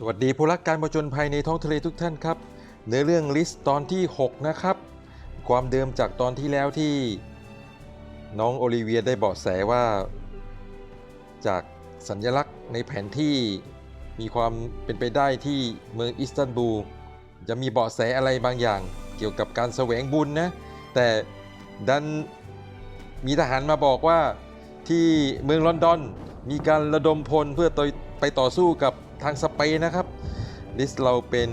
สวัสดีผู้รักการประจนภัยในท้องทะเลทุกท่านครับเนื้อเรื่องลิสต์ตอนที่ 6 นะครับ ความเดิมจากตอนที่แล้วที่น้องโอลิเวียได้เบาะแสว่า จากสัญลักษณ์ในแผนที่มีความเป็นไปได้ที่เมืองอิสตันบูลจะมีเบาะแสอะไรบางอย่าง เกี่ยวกับการแสวงบุญนะ แต่ดันมีทหารมาบอกว่าที่เมืองลอนดอน มีการระดมพลเพื่อต่อยไปต่อสู้กับ ทางสเปนนะครับ ลิสต์เราเป็น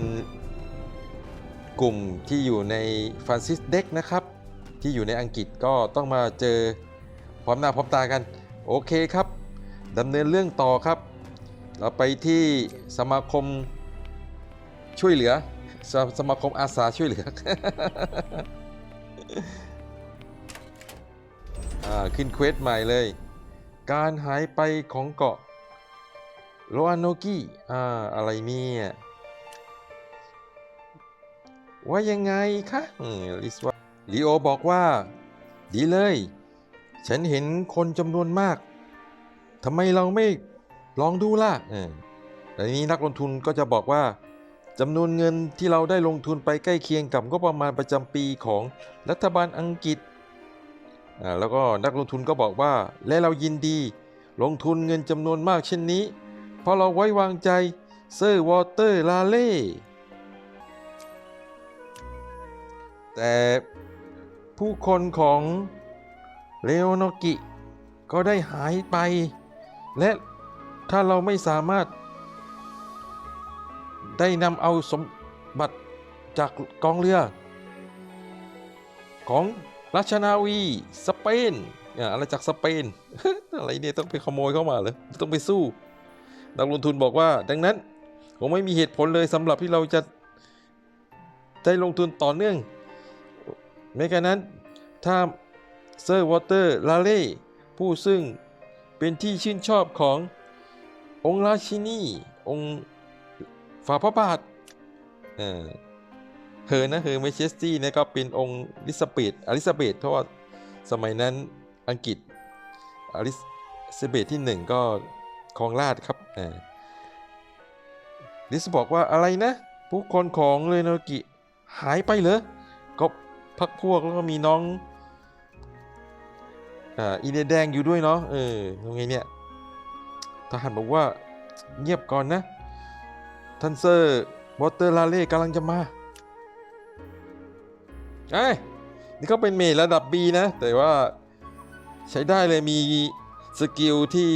กลุ่มที่อยู่ในฟรานซิสเด็กนะครับ ที่อยู่ในอังกฤษก็ต้องมาเจอพร้อมหน้าพร้อมตากัน โอเคครับดำเนินเรื่องต่อครับ เราไปที่สมาคมช่วยเหลือสสมาคมอาสาช่วยเหลืออ่าขึ้นเควสใหม่เลย การหายไปของเกาะ โลอาโนกิอ่าอะไรเนี่ยว่ายังไงคะลิสว่าลีโอบอกว่า ดีเลย ฉันเห็นคนจำนวนมากทำไมเราไม่ลองดูล่ะแต่นี้นักลงทุนก็จะบอกว่าจำนวนเงินที่เราได้ลงทุนไปใกล้เคียงกับงบประมาณประจำปีของรัฐบาลอังกฤษ แล้วก็นักลงทุนก็บอกว่า และเรายินดี ลงทุนเงินจำนวนมากเช่นนี้ เพราะเราไว้วางใจเซอร์วอเตอร์ลาเล่แต่ผู้คนของเลโอนกิก็ได้หายไป และถ้าเราไม่สามารถ ได้นำเอาสมบัติจากกองเรือ ของราชนาวี สเปนอะอะไรจากสเปน อะไรเนี่ย ต้องไปขโมยเข้ามาเหรอต้องไปสู้ นักลงทุนบอกว่า ดังนั้นคงไม่มีเหตุผลเลยสำหรับที่เราจะได้ลงทุนต่อเนื่องแม้กระนั้นถ้าเซอร์วอเตอร์ลาเล่ผู้ซึ่งเป็นที่ชื่นชอบขององค์ราชินี องค์ฝ่าพระบาทเออเธอนะเธอเมเชสตี้เนี่ยก็เป็นองค์ลิซาเบธอลิซาเบธเพราะว่าสมัยนั้นอังกฤษอลิซาเบธที่หนึ่งก็ ครองราชย์ครับอ่าลิซบอกว่าอะไรนะ ผู้คนของเรโนกิหายไปเหรอก็พักพวกแล้วก็มีน้องอ่าอีเนแดงอยู่ด้วยเนาะเออยังไงเนี่ยทหารบอกว่าเงียบก่อนนะท่านเซอร์วอเตอร์ลาเล่กำลังจะมาเอ้นี่เขาเป็นเมจระดับ B นะ แต่ว่าใช้ได้เลยมีสกิลที่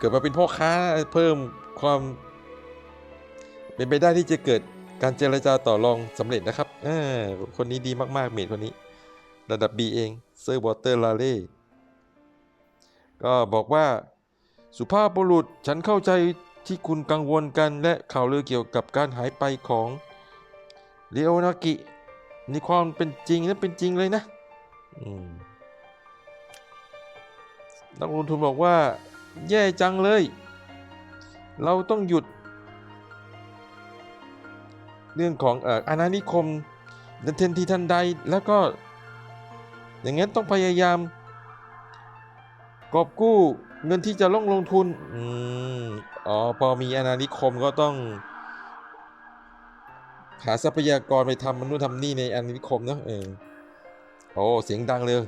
เกิดมาเป็นพ่อค้าเพิ่มความเป็นไปได้ที่จะเกิดการเจรจาต่อรองสำเร็จนะครับอคนนี้ดีมากๆเมจคนนี้ ระดับ B เองเซอร์วอเตอร์ลาเล่ก็บอกว่าสุภาพบุรุษฉันเข้าใจที่คุณกังวลกันและข่าวลือเกี่ยวกับการหายไปของเรียวนากิในความเป็นจริงนั้นเป็นจริงเลยนะนักลงทุนบอกว่า แย่จังเลย เราต้องหยุด เรื่องของอออาณานิคมดันเทนทีทันใดแล้วก็ อย่างงั้นต้องพยายาม กอบกู้เงินที่จะลงลงทุนอืมอ๋อพอมีอาณานิคมก็ต้อง หาทรัพยากรไปทำมนุษย์ทำนี่ในอาณานิคมเนะเออโอ้เสียงดังเลย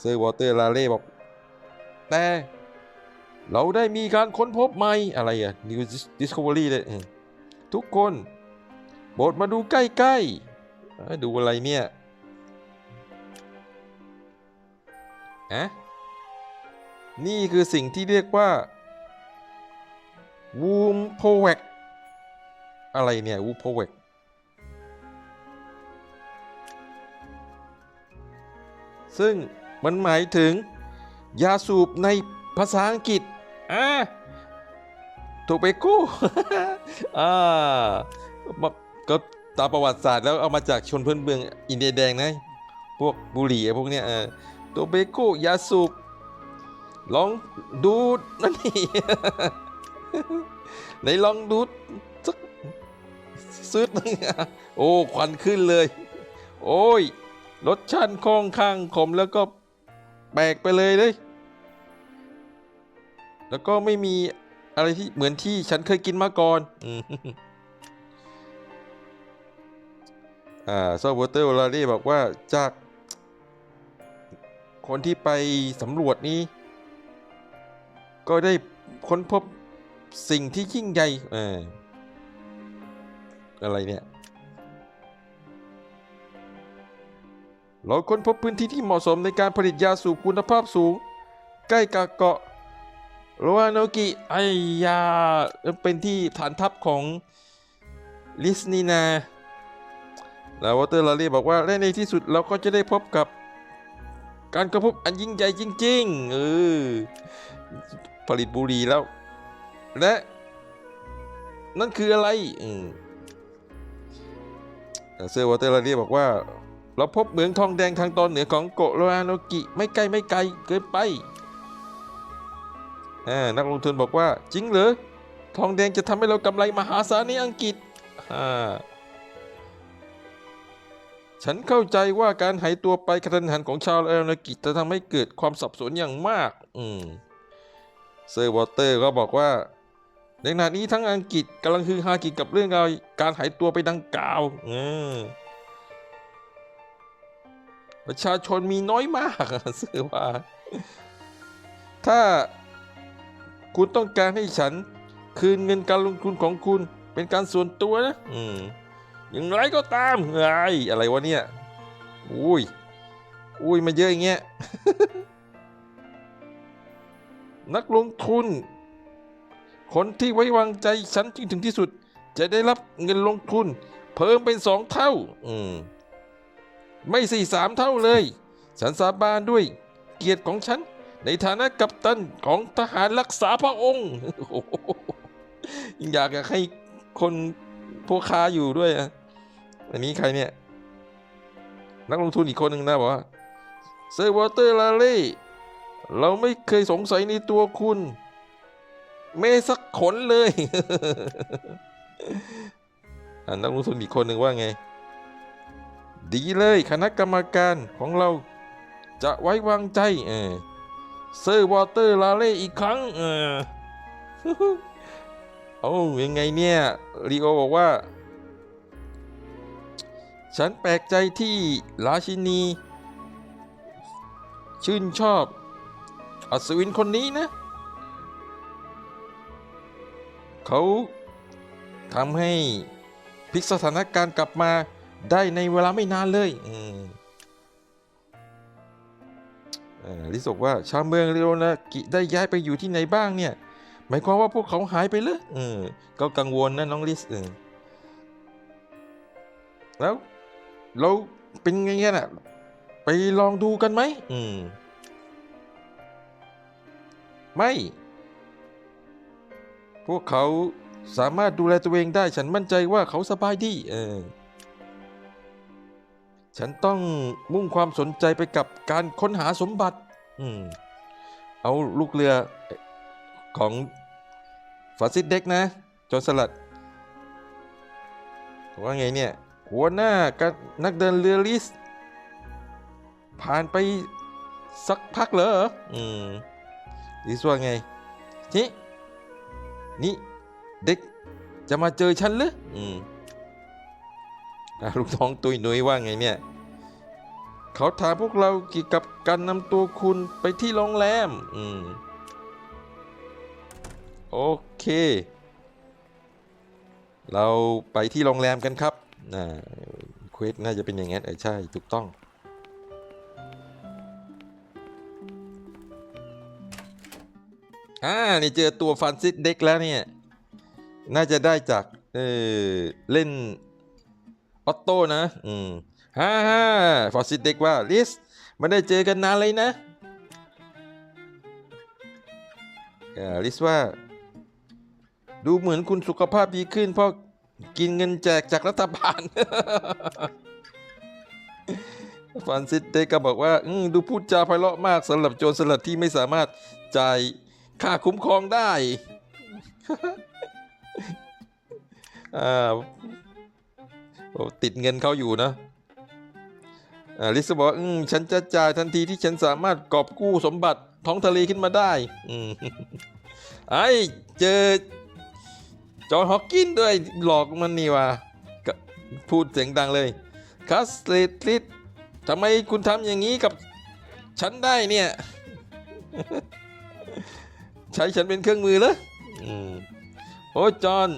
เซอร์วอเตอร์ลาเล่บอกแต่ เราได้มีการค้นพบใหม่อะไรอะ New Discovery เลยเอทุกคนโปรดมาดูใกล้ๆดูอะไรเนี่ยอะนี่คือสิ่งที่เรียกว่าวูมโพเวกอะไรเนี่ยวูโพเวกซึ่งมันหมายถึงยาสูบใน ภาษาอังกฤษอ่าถูกไปกู้อ่ามาก็ตามประวัติศาสตร์แล้วเอามาจากชนพื้นเมืองอินเดียแดงนะ พวกบุหรี่พวกเนี้ยเออโตเบโก้ยาสูบลองดูดนั่นนี่ไหนลองดูดสักซึดหนึงอะโอ้ควันขึ้นเลย โอ้ยรสชาติค่อนข้างขมแล้วก็แปลกไปเลยเลย แล้วก็ไม่มีอะไรที่เหมือนที่ฉันเคยกินมาก่อนอ่าซอฟวอเตอร์ลารีบอกว่าจาก คนที่ไปสำรวจนี้ ก็ได้ค้นพบสิ่งที่ยิ่งใหญ่เอออะไรเนี่ย เราค้นพบพื้นที่ที่เหมาะสมในการผลิตยาสูบคุณภาพสูง ใกล้กับเกาะ โรวาโนกิไอยาเป็นที่ฐานทัพของลิสนีนาแล้ววอเตอร์ลารีบอกว่าและในที่สุดเราก็จะได้พบกับ การกระพบอันยิ่งใหญ่จริงๆเออผลิตบุรีแล้ว และ นั่นคืออะไรอืมเซอร์วอเตอร์ลารีบอกว่า เราพบเหมืองทองแดงทางตอนเหนือของโกโรอาโนกิ ไม่ไกลไม่ไกลเกินไป นักลงทุนบอกว่าจริงเหรอทองแดงจะทำให้เรากำไรมหาศาลในอังกฤษฉันเข้าใจว่าการหายตัวไปกระทันหันของชาวเอลนกิจจะทำให้เกิดความสับสนอย่างมาก อืมเซอร์วอเตอร์ก็บอกว่าในขณะนี้ทั้งอังกฤษกำลังฮือฮาเกี่ยวกับเรื่องราวการหายตัวไปดังกล่าวประชาชนมีน้อยมากเซอร์ว่า ถ้า คุณต้องการให้ฉัน คืนเงินการลงทุนของคุณเป็นการส่วนตัวนะ อืมอย่างไรก็ตามไอ้ยอะไรวะเนี่ย อุ้ย อุ้ยมาเยอะอย่างเงี้ย นักลงทุน คนที่ไว้วางใจฉันจริงถึงที่สุด จะได้รับเงินลงทุน เพิ่มเป็นสองเท่า อืม ไม่สี่สามเท่าเลย ฉันสาบานด้วย เกียรติของฉัน ในฐานะกัปตันของทหารรักษาพระองค์โอ้โหอยากให้คนพวกค้าอยู่ด้วยอะอันนี้ใครเนี่ย นักลงทุนอีกคนหนึ่งนะบอกว่าเซอร์วอเตอร์ลาเล่เราไม่เคยสงสัยในตัวคุณ ไม่สักขนเลยอะนักลงทุนอีกคนหนึ่งว่าไง ดีเลยคณะกรรมการของเราจะไว้วางใจเออ เซอร์วอเตอร์ลาเล่อีกครั้ง เออเอายังไงเนี่ยลีโอบอกว่า ฉันแปลกใจที่ราชินี ชื่นชอบอัศวินคนนี้นะ เขาทำให้พลิกสถานการณ์กลับมาได้ในเวลาไม่นานเลย อืม ลิสบอกว่าชาวเมืองเรียวนากิได้ย้ายไปอยู่ที่ไหนบ้างเนี่ยหมายความว่าพวกเขาหายไปเลยเออก็กังวลนะน้องลิสเออแล้วเราเป็นไงกันอะไปลองดูกันไหมอืมไม่ พวกเขาสามารถดูแลตัวเองได้ฉันมั่นใจว่าเขาสบายดี เออ ฉันต้องมุ่งความสนใจไปกับการค้นหาสมบัติ อืม เอาลูกเรือของฟาสซิสเด็กนะจนสลัดว่าไงเนี่ย หัวหน้ากับนักเดินเรือลิส ผ่านไปสักพักเหรอ อืมลิสว่าไง นี่ นี่ เด็กจะมาเจอฉันหรืออืม ลูกน้องตุยนุยว่าไงเนี่ย เขาถามพวกเราเกี่ยวกับการนำตัวคุณไปที่โรงแรม อืม โอเค เราไปที่โรงแรมกันครับนะเควสน่าจะเป็นอย่างนั้นเออใช่ ถูกต้อง อ่า นี่เจอตัวฟันซิสเด็กแล้วเนี่ย น่าจะได้จาก เออเล่น ออตโต้นะ อืมฮ่าฮ่าฟอสซิสเด็กว่าลิสไม่ได้เจอกันนานเลยนะอ่าลิสว่า ดูเหมือนคุณสุขภาพดีขึ้น เพราะกินเงินแจกจากรัฐบาลฟรานซิสเดกก็บอกว่าอืมดูพูดจาไพเราะมากสำหรับโจรสลัดที่ไม่สามารถจ่ายค่าคุ้มครองได้อ่า โอ้ติดเงินเขาอยู่นะอาลิสบอกอืมฉันจะจ่ายทันทีที่ฉันสามารถกอบกู้สมบัติท้องทะเลขึ้นมาได้ อืมไอ้เจอ จอห์นฮอกกินด้วยหลอกมันนี่ว่ะพูดเสียงดังเลยคัสเลตลิดทำไมคุณทำอย่างนี้กับฉันได้เนี่ย ใช้ฉันเป็นเครื่องมือเหรออืมโอ้จอห์น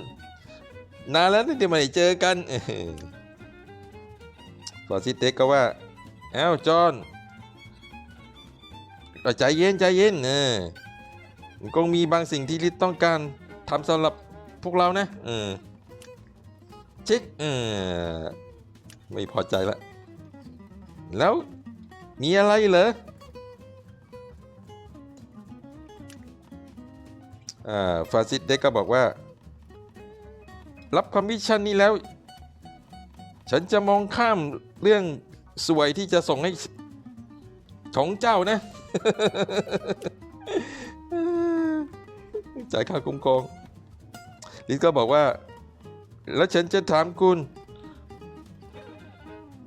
นานแล้วที่ไม่ได้เจอกันฟอร์ซิเต็กก็ว่าเอ้าจอห์นใจเย็นใจเย็นเออคงมีบางสิ่งที่ลิศต้องการทำสำหรับพวกเรานะเออเช็คเออไม่พอใจละ แล้วมีอะไรเหรออ่าฟาซิสเด็กก็บอกว่า รับคอมมิชชั่นนี้แล้ว ฉันจะมองข้ามเรื่องสวยที่จะส่งให้ของเจ้านะจ่ายค่าคุ้มครองลิซก็บอกว่า แล้วฉันจะถามคุณ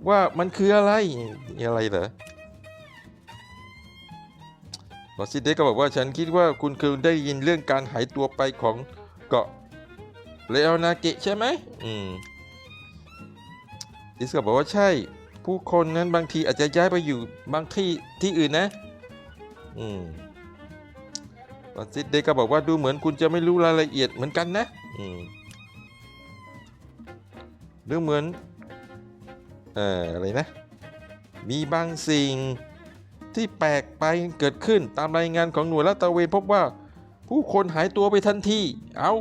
ว่ามันคืออะไรอะไรเหรอลอซิเดกก็บอกว่าฉันคิดว่าคุณเคยได้ยินเรื่องการหายตัวไปของเกาะ เลโอนาเกะใช่ไหมอืมดิสก็บอกว่าใช่ ผู้คนนั้นบางทีอาจจะย้ายไปอยู่บางที่ที่อื่นนะ อืมฟรานซิสเดก็บอกว่าดูเหมือนคุณจะไม่รู้รายละเอียดเหมือนกันนะ อืมดูเหมือน เอ่อ อะไรนะ มีบางสิ่งที่แปลกไปเกิดขึ้นตามรายงานของหน่วยลาดตระเวนพบว่า ผู้คนหายตัวไปทันที เอ้า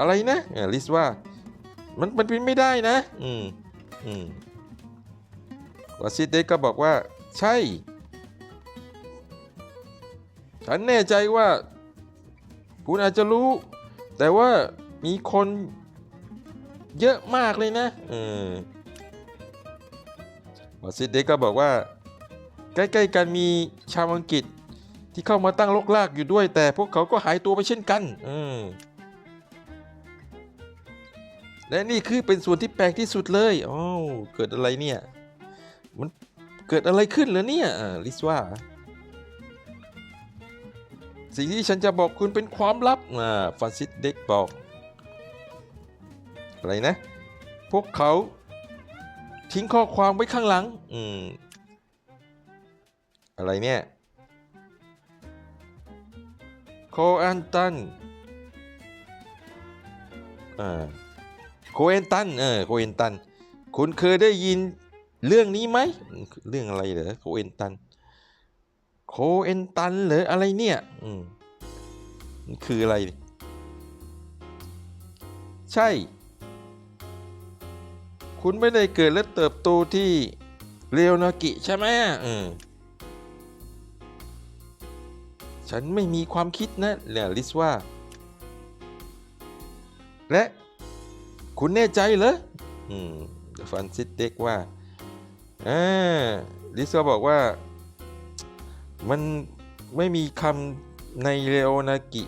อะไรนะลิสว่า มันมันเป็นไม่ได้นะ อืมอืมวาซิเดก็บอกว่า ใช่ ฉันแน่ใจว่า คุณอาจจะรู้ แต่ว่ามีคนเยอะมากเลยนะเออวาซิเดก็บอกว่า ใกล้ๆกันมีชาวอังกฤษที่เข้ามาตั้งลกลากอยู่ด้วย แต่พวกเขาก็หายตัวไปเช่นกัน อืม และนี่คือเป็นส่วนที่แปลกที่สุดเลยอ้าวเกิดอะไรเนี่ย มันเกิดอะไรขึ้นเหรอเนี่ยลิสว่า สิ่งที่ฉันจะบอกคุณเป็นความลับอ่าฟรานซิสเด็กบอก อะไรนะ พวกเขาทิ้งข้อความไว้ข้างหลัง อืม อะไรเนี่ยโคอันตันอ่า คเอนตันเออโคเอนตัน คุณเคยได้ยินเรื่องนี้ไหม เรื่องอะไรเหรอโคเอนตัน โคเอนตันเหรออะไรเนี่ย อืมมันคืออะไร ใช่ คุณไม่ได้เกิดและเติบโตที่เรียวนากิใช่ไหมอืมฉันไม่มีความคิดนะเนี่ยลิสว่า และ คุณแน่ใจเหรออืมฟรานซิสเด็กว่าอ่าลิซก็บอกว่า มันไม่มีคำในเรโอนากิ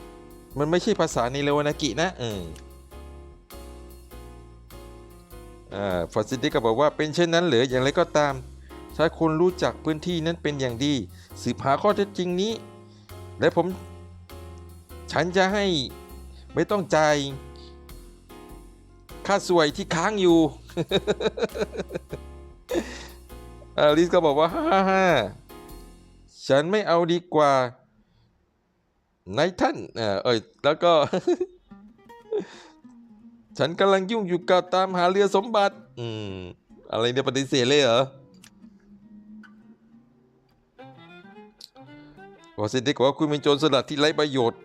มันไม่ใช่ภาษาในเรโอนากินะเอออ่าฟรานซิสเด็กก็บอกว่าเป็นเช่นนั้นเหรืออย่างไรก็ตาม ถ้าคุณรู้จักพื้นที่นั้นเป็นอย่างดี สืบหาข้อเท็จจริงนี้ และผม ฉันจะให้ไม่ต้องจ่าย ค่าสวยที่ค้างอยู่อาลิสก็บอกว่าฮ่าฮ่าฉันไม่เอาดีกว่านายท่านเออเอยแล้วก็ ฉันกำลังยุ่งอยู่กับตามหาเรือสมบัติ อืม อะไรเนี่ยปฏิเสธเลยเหรอวอสิเด็กบอกว่าคุณเป็นโจรสลัดที่ไร้ประโยชน์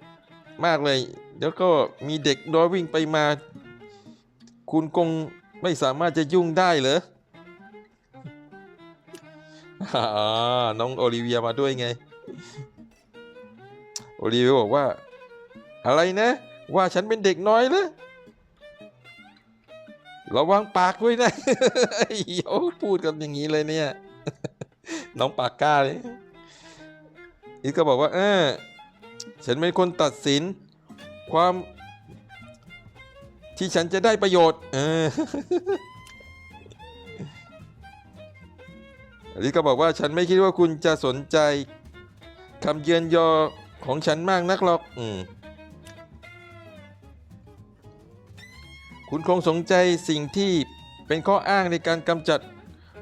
มากเลย แล้วก็มีเด็กน้อยวิ่งไปมา คุณคงไม่สามารถจะยุ่งได้เหรออน้องโอลิเวียมาด้วยไง โอลิเวียบอกว่า อะไรนะ ว่าฉันเป็นเด็กน้อยเหรอระวังปากด้วยนะเดี๋ยวพูดกันอย่างนี้เลยเนี่ย น้องปากกล้าเลยอีกก็บอกว่า เออฉันเป็นคนตัดสิน ความ ที่ฉันจะได้ประโยชน์เออลิก็บอกว่าฉันไม่คิดว่าคุณจะสนใจคำเยือนยอของฉันมากนักหรอกอืมคุณคงสนใจสิ่งที่เป็นข้ออ้างในการกำจัด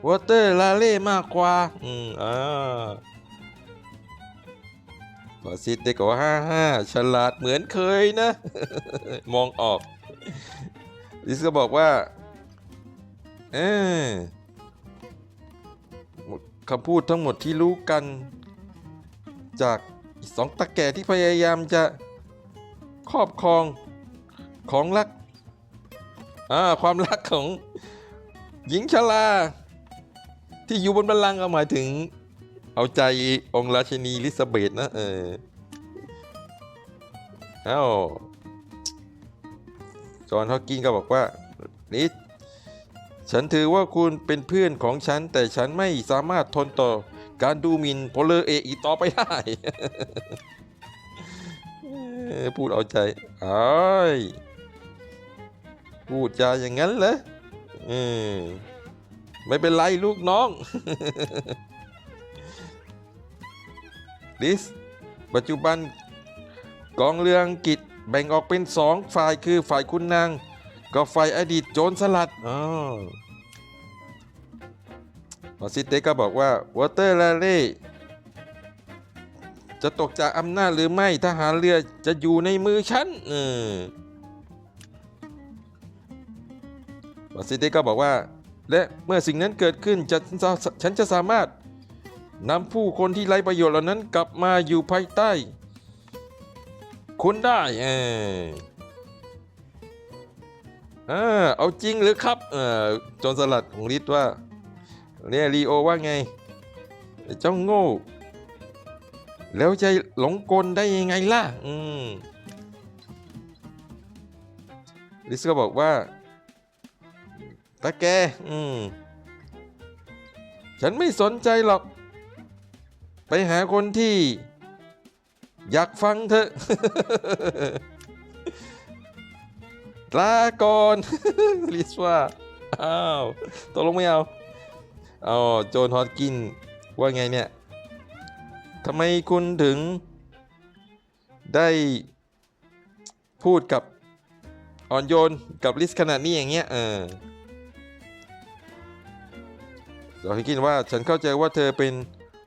วอเตอร์ลาเล่มากกว่า อืม อ่าฟอซิตได้กว่าห้าห้าฉลาดเหมือนเคยนะ มองออก ลิสก็บอกว่าเออคำพูดทั้งหมดที่รู้กัน จากสองตะแก่ที่พยายามจะครอบครองของรักอ่าความรักของหญิงชราที่อยู่บนบัลลังก์ก็หมายถึง เอาใจองค์ราชินีลิซาเบธนะเออเอ้า อนฮอกกินก็บอกว่าลิสฉันถือว่าคุณเป็นเพื่อนของฉัน แต่ฉันไม่สามารถทนต่อการดูหมินพลเรือเอกอีกต่อไปได้พูดเอาใจอ้ายพูดจาอย่างนั้นเหรอเออไม่เป็นไรลูกน้องลิสปัจจุบันกองเรืออังกฤษ แบ่งออกเป็นสองฝ่ายคือฝ่ายคุณนางกับฝ่ายอดีตโจรสลัดอ๋อมอซิเตก็บอกว่าวอเตอร์ลาเล่จะตกจากอำนาจหรือไม่ทหารเรือจะอยู่ในมือฉันเออมอซิเตก็บอกว่า และเมื่อสิ่งนั้นเกิดขึ้นจะฉันจะสามารถนำผู้คนที่ไร้ประโยชน์เหล่านั้นกลับมาอยู่ภายใต้ คุณได้เออเออเอาจริงหรือครับเออจนสลัดของลิศว่าเนี่ยลีโอว่าไง เจ้าโง่ แล้วจะหลงกลได้ยังไงล่ะ อืมลิสก็บอกว่าตาแก อืม ฉันไม่สนใจหรอก ไปหาคนที่ อยากฟังเถอะลาก่อนลิสว่า อ้าวตกลงไม่เอาเอาโจนฮอตกิน ว่าไงเนี่ยทำไมคุณถึง ได้พูดกับอ่อนโยนกับลิสขนาดนี้อย่างเงี้ย เออจนฮอตกินว่าฉันเข้าใจว่าเธอเป็น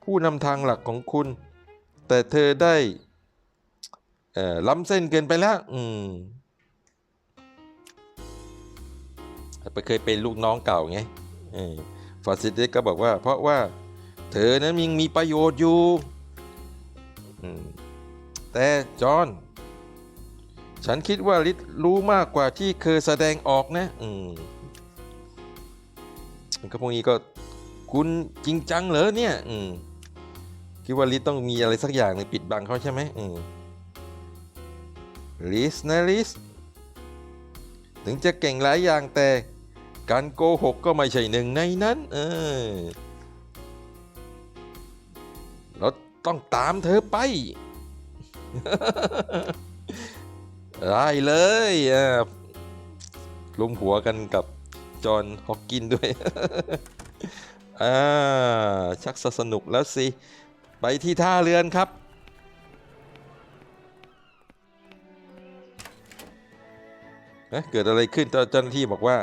ผู้นำทางหลักของคุณ แต่เธอได้ ออล้ำเส้นเกินไปแล้ว อืมไปเคยเป็นลูกน้องเก่าไงเออฟาซิเดก็บอกว่า เพราะว่า เธอนั้นยังมีประโยชน์อยู่อืมแต่จอห์นฉันคิดว่าลิศรู้มากกว่าที่เคยแสดงออกนะ อืมก็พวกนี้ก็คุณจริงจังเหรอเนี่ย อืมคิดว่าลิสต้องมีอะไรสักอย่างในงปิดบังเขาใช่ไหมอืม ลิสนะลิส ถึงจะเก่งหลายอย่างแต่ การโกหกก็ไม่ใช่หนึ่งในนั้น เออ เราต้องตามเธอไป ได้เลยอะลุมหัวกันกับจอห์นฮอกกินด้วย อ่า ชักสนุกแล้วสิ ไปที่ท่าเรือนครับ เอ๊ะเกิดอะไรขึ้นเจ้าหน้าที่บอกว่า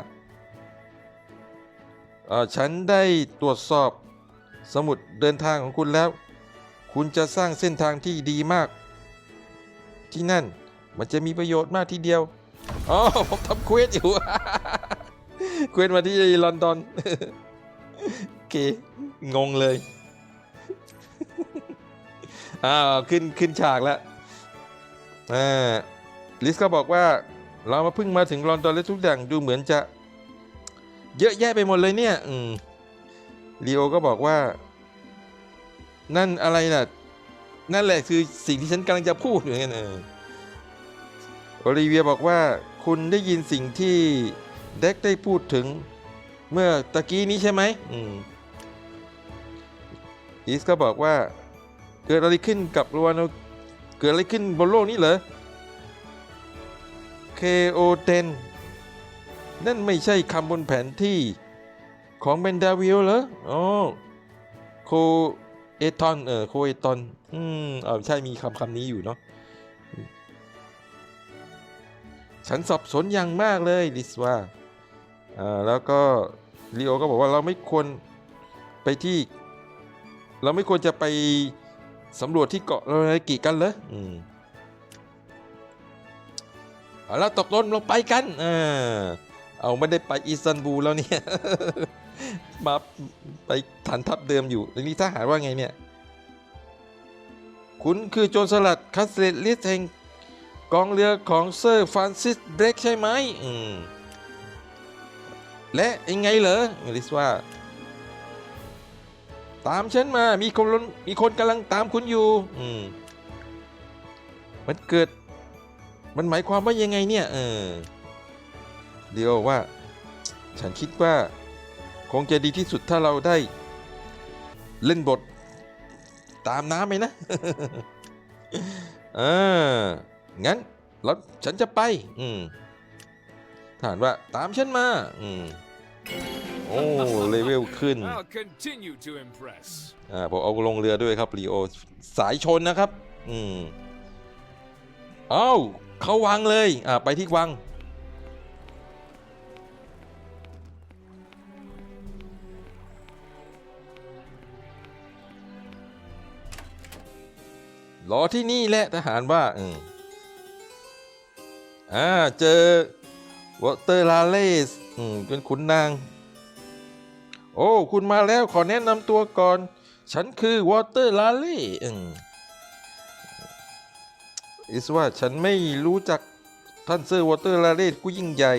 ฉันได้ตรวจสอบสมุดเดินทางของคุณแล้ว คุณจะสร้างเส้นทางที่ดีมาก ที่นั่นมันจะมีประโยชน์มากทีเดียวอ๋อผมทำเควสอยู่เควสมาที่ลอนดอนโอเคงงเลยอ้าวขึ้นขึ้นฉากแล้วอ่าลิสก็บอกว่า เรามาเพิ่งมาถึงลอนดอนและทุกอย่างดูเหมือนจะ เยอะแยะไปหมดเลยเนี่ย อืมลีโอก็บอกว่า นั่นอะไรน่ะ นั่นแหละคือสิ่งที่ฉันกำลังจะพูดอย่างนั้นเออโอลิเวียบอกว่าคุณได้ยินสิ่งที่เด็กได้พูดถึงเมื่อตะกี้นี้ใช่ไหมอืมอีสก็บอกว่าเกิดอะไรขึ้นกับรวานเกิดอะไรขึ้นบนโลกนี้เหรอ เคโอเทนนั่นไม่ใช่คำบนแผนที่ของเบนดาวิลเหรออ๋อโคเอทอนเออโคเอทอนอืมเออใช่มีคำคำนี้อยู่เนาะฉันสับสนอย่างมากเลยลิสว่าอ่า แล้วก็ลีโอก็บอกว่าเราไม่ควรไปที่ เราไม่ควรจะไปสำรวจที่เกาะโรนากิกันเหรออืม เอาแล้วตกลงเราไปกันเออเอาไม่ได้ไปอิสตันบูลแล้วเนี่ยมาไปฐานทัพเดิมอยู่ทีนี้ทหารว่าไงเนี่ย คุณคือโจรสลัดคัสเลตลิสแห่งกองเรือของเซอร์ฟรานซิสเบรกใช่ไหมอืมและยังไงเหรอลิสว่า ตามฉันมามีคนมีคนกำลังตามคุณอยู่อืมมันเกิด มันหมายความว่ายังไงเนี่ย เออเดียวว่า ฉันคิดว่า คงจะดีที่สุดถ้าเราได้ เล่นบท ตามน้ำไหมนะเอองั้นแล้วฉันจะไป อืมถามว่าตามฉันมา อืมโอ้เลเวลขึ้น I'll continue to impress. อ่าผมเอาลงเรือด้วยครับลีโอสายชนนะครับ อืมเอ้าเขาวังเลยอ่าไปที่วัง รอที่นี่แหละทหารว่าอืมอ่าเจอวอเตอร์ลาเลสอืมเป็นขุนนาง โอ้ คุณมาแล้วขอแนะนำตัวก่อน ฉันคือวอเตอร์ลาเล่อิ อิสว่าฉันไม่รู้จักท่านเซอร์วอเตอร์ลาเล่ผู้ยิ่งใหญ่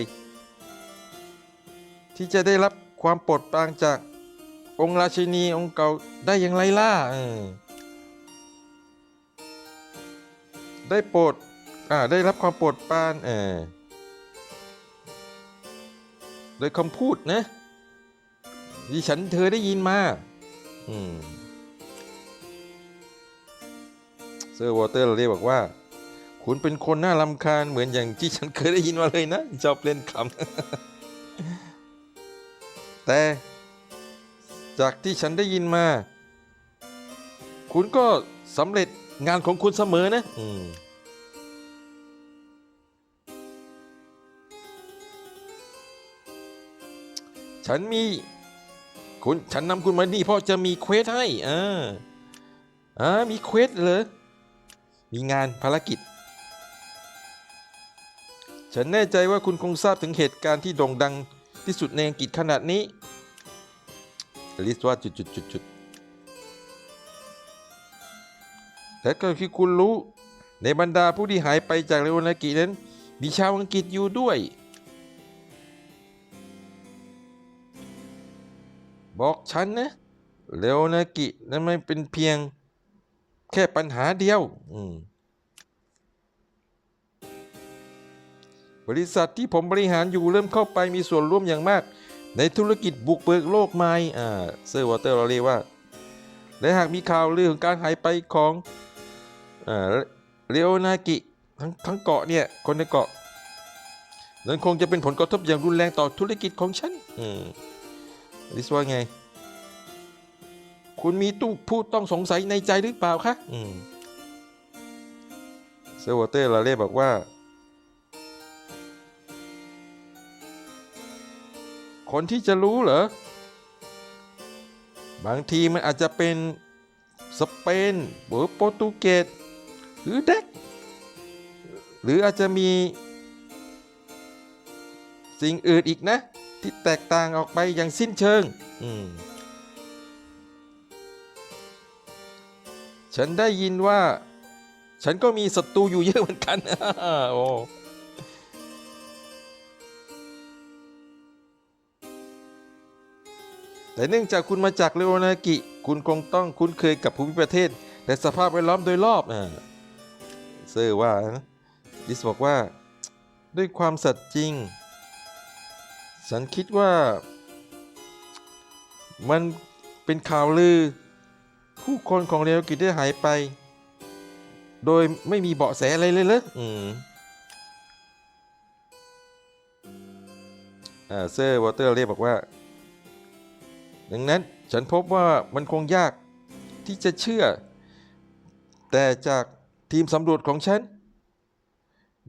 ที่จะได้รับความโปรดปรานจากองค์ราชินีองค์เก่าได้อย่างไรล่ะเออได้โปรดอ่าได้รับความโปรดปรานเออโดยคำพูดนะที่ฉันเธอได้ยินมาอืมเซอร์วอเตอร์เรียบอกว่า คุณเป็นคนน่ารำคาญเหมือนอย่างที่ฉันเคยได้ยินมาเลยนะชอบเล่นคำแต่ จากที่ฉันได้ยินมา คุณก็สำเร็จงานของคุณเสมอนะอืมฉันมีคุณฉันนำคุณมานี่เพราะจะมีเควสให้อ่าอ่ามีเควสเหรอมีงานภารกิจ ฉันแน่ใจว่าคุณคงทราบถึงเหตุการณ์ที่โด่งดังที่สุดในอังกฤษขนาดนี้อลิสว่าจุดจุดจุดจุดแต่ก็คือคุณรู้ ในบรรดาผู้ที่หายไปจากเรโอนากินั้น มีชาวอังกฤษอยู่ด้วย บอกฉันนะเลโอนากินั้นไม่เป็นเพียงแค่ปัญหาเดียว อืม บริษัทที่ผมบริหารอยู่เริ่มเข้าไปมีส่วนร่วมอย่างมาก ในธุรกิจบุกเบิกโลกใหม่อ่าเซอร์วอเตอร์เราเรียกว่า และหากมีข่าวเรื่องการหายไปของอ่าเลโอนากิทั้งทั้งเกาะเนี่ยคนในเกาะนั้นคงจะเป็นผลกระทบอย่างรุนแรงต่อธุรกิจของฉันอืมลิสว่าไง คุณมีตู้ผู้ต้องสงสัยในใจหรือเปล่าคะอืมเซอร์วอเตอร์ลาเล่บอกว่า คนที่จะรู้เหรอ บางทีมันอาจจะเป็นสเปนหรือโปรตุเกสหรือเด็ก หรืออาจจะมีสิ่งอื่นอีกนะ ที่แตกต่างออกไปอย่างสิ้นเชิง ฉันได้ยินว่า ฉันก็มีศัตรูอยู่เยอะเหมือนกันโอ้ แต่เนื่องจากคุณมาจากเรโอนากิ คุณคงต้องคุ้นเคยกับภูมิประเทศ และสภาพแวดล้อมโดยรอบอ่าเซอร์ว่านะดิสบอกว่า ด้วยความสัตย์จริง ฉันคิดว่า มันเป็นข่าวลือ ผู้คนของเรโอกิได้หายไป โดยไม่มีเบาะแสอะไรเลยเลยอืมอ่าเซอร์วอเตอร์เรียบอกว่า ดังนั้นฉันพบว่ามันคงยากที่จะเชื่อ แต่จากทีมสำรวจของฉัน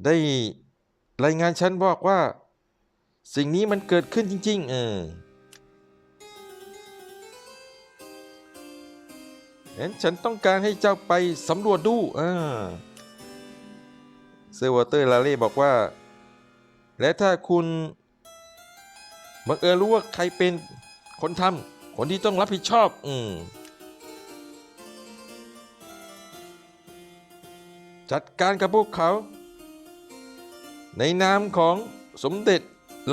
ได้รายงานฉันบอกว่า สิ่งนี้มันเกิดขึ้นจริง ๆ เอองั้นฉันต้องการให้เจ้าไปสำรวจดูอ่าเซอร์วอเตอร์ลาเล่บอกว่า และถ้าคุณบังเอิญรู้ว่าใครเป็น คนทำคนที่ต้องรับผิดชอบ อืมจัดการกับพวกเขา ในนามของสมเด็จ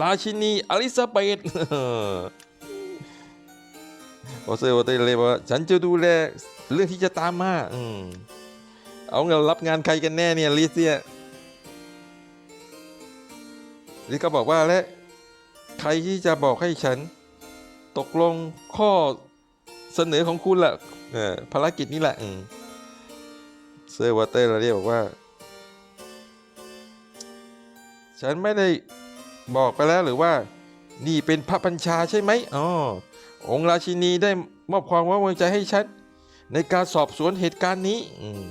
ราชินีอลิซาเบธโอเซโอเตเลยบอกว่าฉันจะดูแลเรื่องที่จะตามมาอืมเอาเงินรับงานใครกันแน่เนี่ยลิเซียลิซก็บอกว่าและ ใครที่จะบอกให้ฉัน ตกลงข้อเสนอของคุณล่ะเออภารกิจนี้แหละอืมเซอร์วอเตอร์เราเรียกบอกว่า ฉันไม่ได้บอกไปแล้วหรือว่า นี่เป็นพระบัญชาใช่ไหมอ๋อองค์ราชินีได้มอบความไว้วางใจให้ฉันในการสอบสวนเหตุการณ์นี้อืม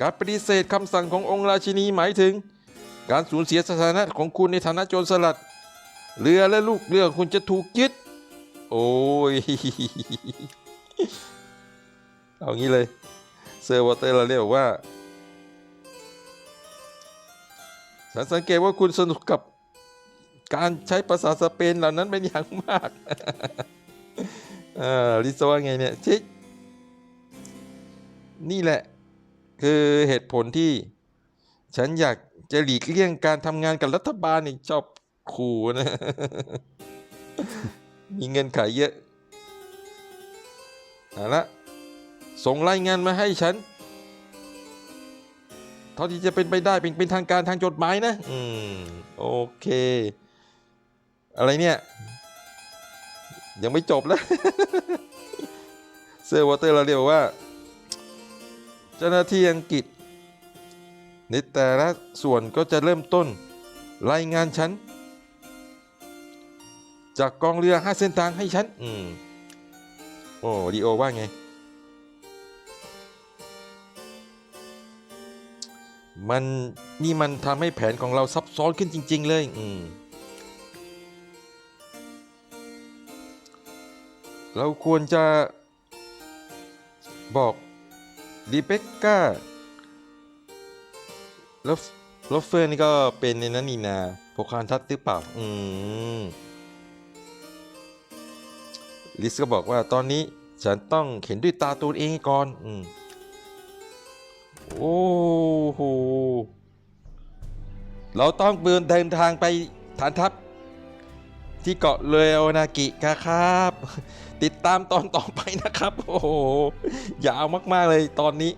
การปฏิเสธคำสั่งขององค์ราชินีหมายถึง การสูญเสียสถานะของคุณในฐานะโจรสลัด เรือและลูกเรือคุณจะถูกยึด โอ้ย เอางี้เลย เซอร์วอเตอร์เราเรียกว่า ฉันสังเกตว่าคุณสนุกกับการใช้ภาษาสเปนเหล่านั้นเป็นอย่างมากอ่าลิซว่าไงเนี่ยชินี่แหละ คือเหตุผลที่ ฉันอยาก จะหลีกเลี่ยงการทำงานกับรัฐบาลนี่ชอบขู่นะ มีเงินขายเยอะเอาละส่งรายงานมาให้ฉัน เท่าที่จะเป็นไปได้เป็นเป็นทางการทางจดหมายนะ อืม โอเค อะไรเนี่ย ยังไม่จบแล้ว เซอร์วอเตอร์เราเรียกว่า เจ้าหน้าที่อังกฤษ ในแต่ละส่วนก็จะเริ่มต้น รายงานฉันจากกองเรือห้เส้นทางให้ฉันอืมโอ้ดีโอว่าไง มันนี่มันทำให้แผนของเราซับซ้อนขึ้นจริง ๆ เลยอืมเราควรจะบอกรีเบคก้า แล้วลอฟเฟอร์นี่ก็เป็นในนั้นนี่นาโพคานทัตหรือเปล่า อืม ลิสก็บอกว่าตอนนี้ฉันต้องเห็นด้วยตาตัวเองก่อน อืม โอ้โห เราต้องเดินเดินทางไปฐานทัพ ที่เกาะเลโอนากิครับ ติดตามตอนต่อไปนะครับ โอ้โห ยาวมาก ๆ เลยตอนนี้